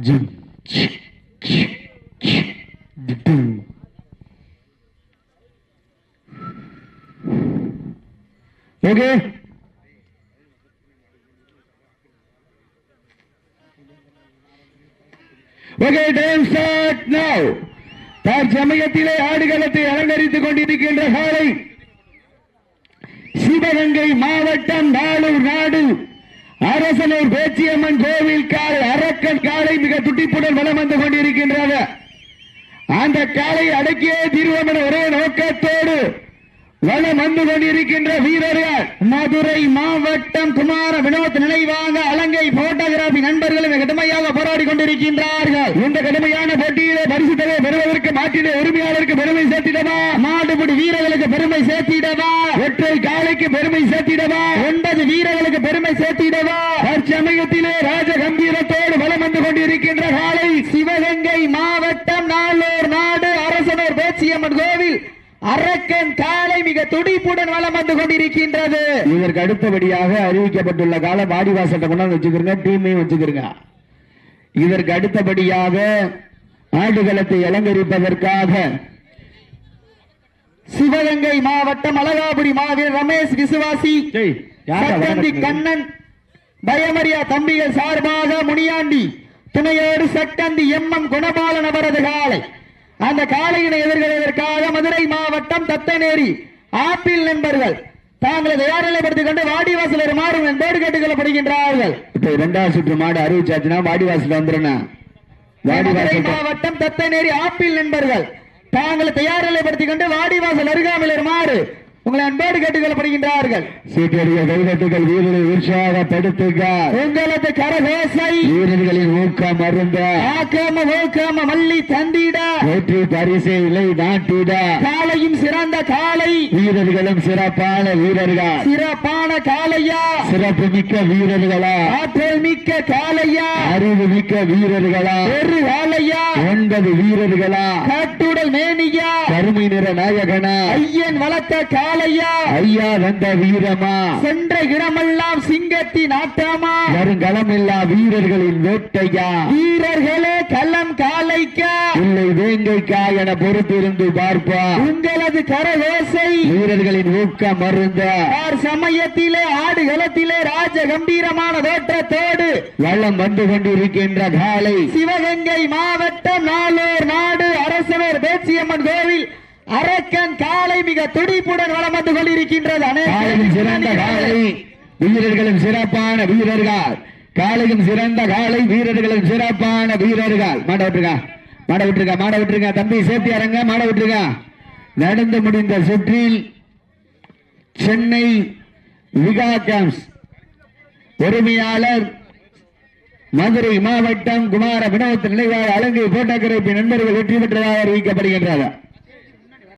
Gym okay. Okay time start now தற்சமயத்திலே ஆடுகளத்தை அலங்கரித்துக் கொண்டிருக்கின்ற காலை. சிவகங்கை மாவட்டம் நாளூர் நாடு அரசனூர் பேச்சியம்மன் கோவில் காலை அரக்கன் காலை மிக துட்டிப்புடன் வளம் வந்து கொண்டிருக்கின்றன அந்த காலை அடக்கிய திருவமன ஒரே நோக்கத்தோடு வலம் வந்து கொண்டிருக்கின்ற வீரர்கள் மதுரை மாவட்டம் குமார வினோத் நினைவாக அலங்கை போட்டோகிராபி நண்பர்களும் கடுமையாக போராடி கொண்டிருக்கின்றார்கள். இந்த கடுமையான போட்டியிலே பரிசு தொகை பெறுவதற்கு மாட்டிலே உரிமையாளருக்கு பெருமை சேர்த்திடவா? மாடுபிடி வீரர்களுக்கு பெருமை சேர்த்திடவா? ஒற்றை காலைக்கு பெருமை சேர்த்திடவா? ஒன்பது வீரர்களுக்கு பெருமை சேர்த்திடவா? தற்சமயத்திலே ராஜ கம்பீரத்தோடு வலம் வந்து கொண்டிருக்கின்ற காலை சிவகங்கை மாவட்டம் நாளூர் நாடு அரசனூர் பேச்சியம்மன் கோவில் அரக்கன் காலை துடிப்புடன் வலம் வந்து கொண்டிருக்கின்றது. இதற்கு அடுத்தபடியாக அறிவிக்கப்பட்டுள்ள கால வாடிவாசத்தை கொண்டாந்து வச்சுக்கிறங்க டீமையும் வச்சுக்கிறங்க. இதற்கு அடுத்தபடியாக ஆடுகளத்தை அலங்கரிப்பதற்காக சிவகங்கை மாவட்டம் அழகாபுரி மாவீரர் ரமேஷ் விசுவாசி சக்கந்தி கண்ணன் பயமரியா தம்பிகள் சார்பாக முனியாண்டி துணையோடு சக்கந்தி எம் எம் குணபாலன் அவரது காலை. அந்த காலையினை எதிர்கொள்வதற்காக மதுரை மாவட்டம் தத்தநேரி ஆப்பிள் நண்பர்கள் தாங்களை தயாரிலைப்படுத்திக் கொண்டு வாடிவாசல் மாறும் என்போடு கேட்டுக்கொள்ளப்படுகின்றார்கள். இப்ப இரண்டாவது சுற்று மாடு அறிவிச்சாச்சுன்னா வாடிவாசல் வந்துருண்ணா. மதுரை மாவட்டம் தத்தநேரி ஆப்பிள் நண்பர்கள். தாங்களை தயாரிலைப்படுத்திக் கொண்டு வாடிவாசல் அருகாமையில் வருமாறு உங்களை அன்போடு கேட்டுக்கொள்ளப்படுகின்றார்கள். சீட்டடிய கைதட்டுகள் வீரர்களை உற்சாகப்படுத்துக. உங்களது கரகோசை. வீரர்களின் ஊக்கம் அருந்த. ஆக்காம ஊக்காம மல்லி தந்திட. வெற்றி பரிசு இலை நாட்டிட. காலையும் சிறந்த காலை வீரர்களும் சிறப்பான வீரர்கள். சிறப்பான காலையா சிறப்பு மிக்க வீரர்களா. ஆற்றல் மிக்க காலையா அறிவு மிக்க வீரர்களா. ஒரு காலையா ஒன்பது வீரர்களா. காட்டுடல் மேனியா. கருமை நிற நாயகனா. ஐயன் வளர்த்த காலையா ஐயா. வந்த வீரமா? சென்ற இடமெல்லாம் சிங்கத்தின் ஆட்டமா வருங்களமில்லா வீரர்களின் வேட்டையா? வீரர்களே களம் காலைக்கா. இல்லை வேங்கைக்கா என பொறுத்திருந்து பார்ப்பா. உங்களது கரவேசை வீரர்களின் ஊக்கம் மருந்த சமயத்திலே ஆடுகளத்திலே ராஜ கம்பீரமான தோற்றத்தோடு வள்ளம் வந்து கொண்டிருக்கின்ற காலை. சிவகங்கை மாவட்டம் நாளூர் நாடு அரசவர் பேச்சியம்மன் கோவில் அரக்கன் காலை மிக துடிப்புடன் வளம் வந்து கொண்டிருக்கின்றது சிறந்த காலை வீரர்களும் சிறப்பான வீரர்கள். காலையும் சிறந்த காலை வீரர்களும் சிறப்பான வீரர்கள். மாட விட்டுருங்க மாட விட்டுருங்க மாட விட்டுருங்க. தம்பி சேஃப்டி அரங்க மாட விட்டுருங்க. நடந்து முடிந்த சுற்றில் சென்னை விகா கேம்ஸ் உரிமையாளர் மதுரை மாவட்டம் குமார வினோத் நிலைவாழ் அலங்கை போட்டோகிராபி நண்பர்கள் வெற்றி பெற்றதாக அறிவிக்கப்படுகின்றனர்